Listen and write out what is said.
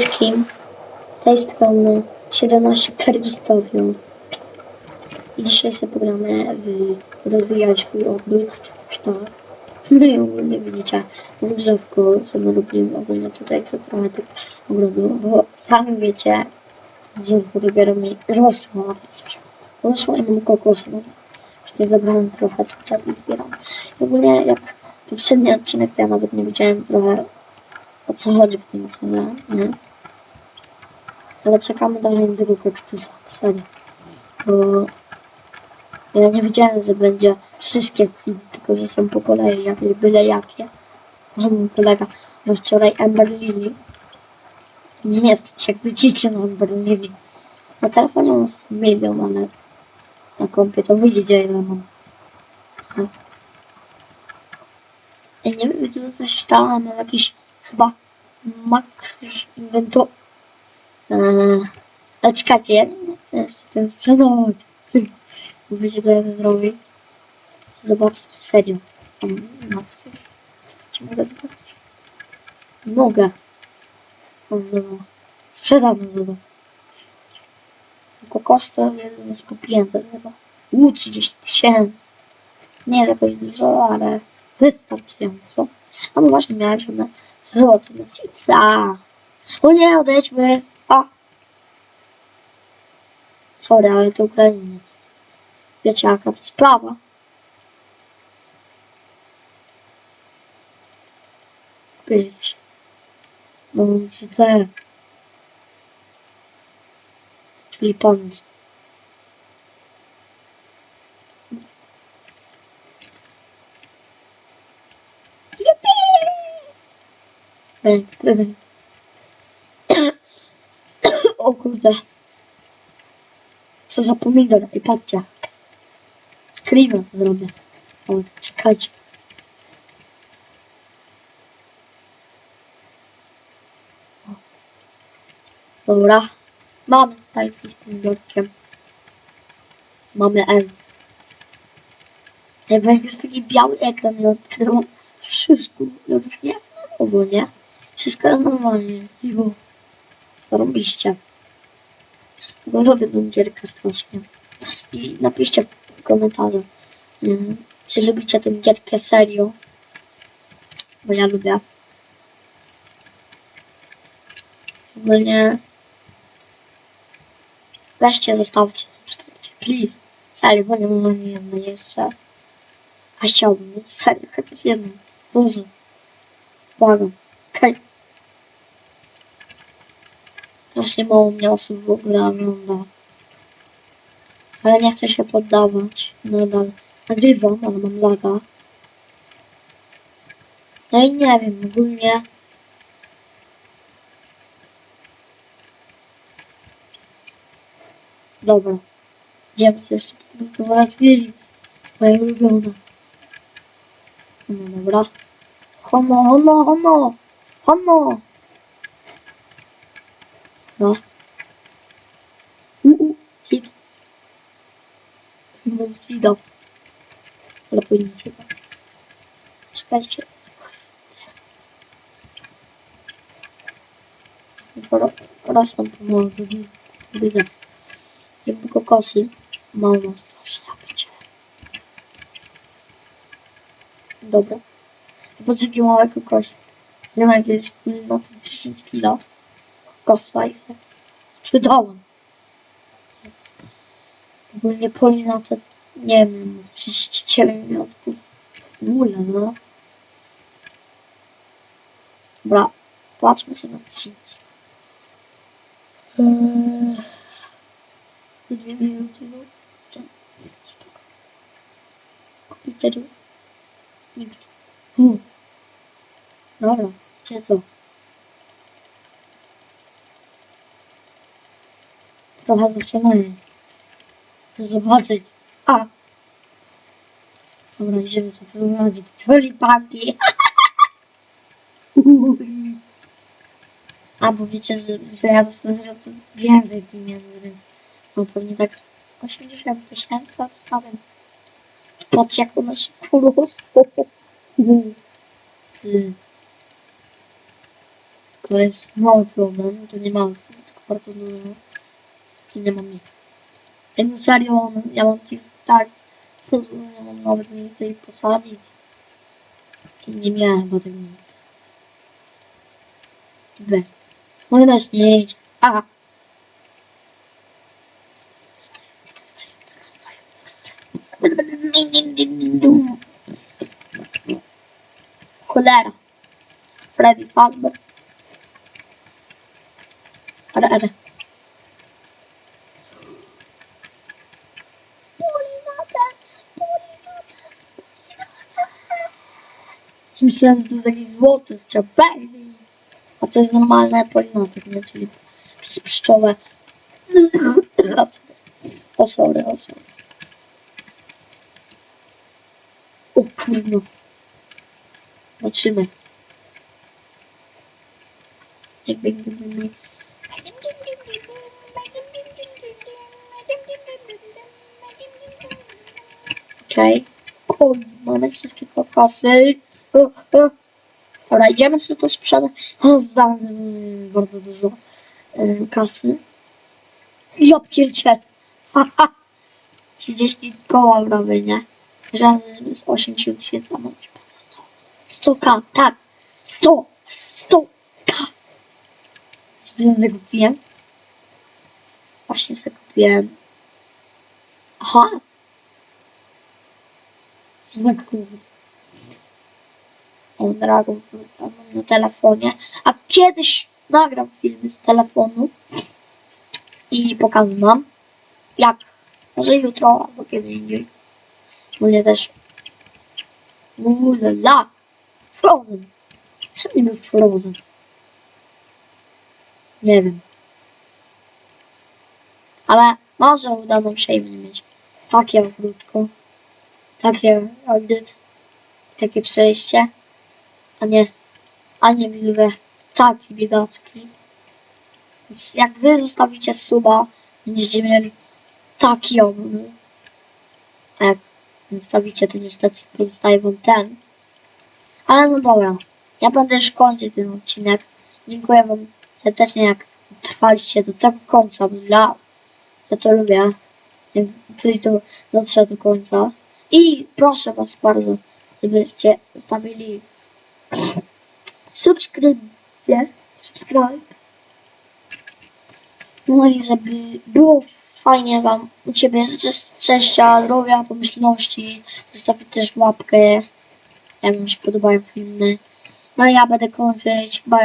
wszystkim. Z tej strony 17 Kergistowiu. I dzisiaj sobie pogramy w rozwijać swój czy tak. No i ogólnie widzicie, mam drzewko, sobie robiłem ogólnie tutaj co trochę tych ogrodu, bo sami wiecie, drzewko dopiero mi rosło, już rosło i mam kokosy, to nie zabrałem trochę tutaj i zbieram. I ogólnie jak poprzedni odcinek, to ja nawet nie wiedziałem trochę o co chodzi w tym sezonie, nie? Ale czekamy dalej na tego serio. Bo ja nie wiedziałem, że będzie wszystkie seedy, tylko że są po kolei, jakieś byle jakie. Mój kolega miał wczoraj Ember Lily. Nie stać, jak widzicie na Ember Lily. Na telefonie mam z milion, ale na kompie to widzicie ile mam. Tak. Ja nie wiem, to coś ale mam jakiś chyba max już inwentu. Eee, ale czekajcie, ja nie chcę jeszcze ten sprzedawać. Bo Wiecie co ja chcę zrobić? Chcę zobaczyć serio. Max. Czy mogę zobaczyć? Mogę. O, dobra. Sprzedamy za to. Tylko koszt to jest po 500 chyba. U, 30 tysięcy. To nie jest jakoś dużo, ale wystarczająco. A no właśnie miałem na złote na Sica. O nie, odejdźmy. A. Sorry, ale to Ukrainiec. Wiecie jaka to sprawa. Kupiliście. No więc. Czyli pomóc. Bang, bang. O kurde. Co za pomidor? I patrzcie. Screena zrobię. O, czekajcie. Dobra. Mamy selfie z pomidorkiem. Mamy end. Ej, bo jak jest taki biały ekran i odkryłam wszystko, już nie nowo, nie? Wszystko normalnie, miło. Zarobiście. Strasznie. I napiszcie w komentarzu, mm, czy lubicie tę gierkę serio. Bo ja lubię. Ogólnie weźcie, zostawcie subskrypcję, please. Serio, bo nie mam ani jednej jeszcze. A chciałbym mieć serio, chociaż jedną. Boże. Błagam. Okej. Strasznie mało mnie osób w ogóle ogląda. Ale nie chcę się poddawać. Nadal nagrywam, ale mam laga. No i nie wiem, ogólnie... Dobra. Idziemy sobie jeszcze rozmawiać Lili. Moja ulubiona. No dobra. Hono, hono, hono! Hono! No. Uuu, sit. Mam sida. Ale później się da. Czekajcie. Ro- Rosną nie widzę. Jakby kokosy. Mało strasznie. Dobra. Po takie małe kokosy. Ja mam jakieś to 10 kilo. Kokosa i se sprzedałam. Ogólnie Polina to, nie wiem, 39 milionów. W ogóle, no. Dobra, patrzmy sobie na Sims. Eee, dwie minuty, no. Ten, stok. Komputeru. Nikt. Hmm. Dobra, gdzie to? Trochę zaczynamy. Chcę zobaczyć. A! Dobra, idziemy sobie. Truly Panty. A, bo wiecie, że, że ja dostanę za to więcej pieniędzy, więc no pewnie tak z 80 tysięcy jak one szybko rosną. Ty. To jest mały problem, to nie mały, tylko bardzo dużo. I nie mam miejsca. Jak no serio, ja mam tych tak, to nie mam nawet miejsca ich posadzić. I nie miałem chyba tego nigdy. B. Może też nie idzie. Aha. Cholera. Freddy Fazbear. Ale, ale. Myślałem, że to jest jakiś złoty z baby. A to jest normalne polinotek, nie? Czyli przez pszczołę. O sorry, o sorry. O kurno. Zobaczymy. Okej. Okay. Mamy wszystkie kokosy. Dobra, idziemy sobie to sprzedać. O, znalazłem bardzo dużo y, kasy. Ja pierdziel. Haha. 30 koła robię, nie? Razy z 80 tysięcy, a mam już prawie 100. 100k, tak. 100, 100k. Co sobie kupiłem? Właśnie sobie kupiłem. Aha. Za kurwa. O, Dragon Fruit mam na telefonie. A kiedyś nagram filmy z telefonu i pokażę wam, jak, może jutro albo kiedy indziej. Mnie też. Ulala. Frozen. Co nie był Frozen? Nie wiem. Ale może uda nam się mieć takie ogródko, takie audyt, takie przejście, a nie, a nie widzowie taki biedacki. Więc jak wy zostawicie suba, będziecie mieli taki ogród. A jak zostawicie, to niestety pozostaje wam ten. Ale no dobra, ja będę już kończyć ten odcinek. Dziękuję wam serdecznie, jak trwaliście do tego końca, bo ja, ja to lubię. Jak ktoś do, dotrze do końca. I proszę was bardzo, żebyście zostawili subskrypcję, subskryb. No i żeby było fajnie wam u ciebie. Życzę szczęścia, zdrowia, pomyślności. Zostawić też łapkę, jak wam się podobają filmy. No i ja będę kończyć. Bye.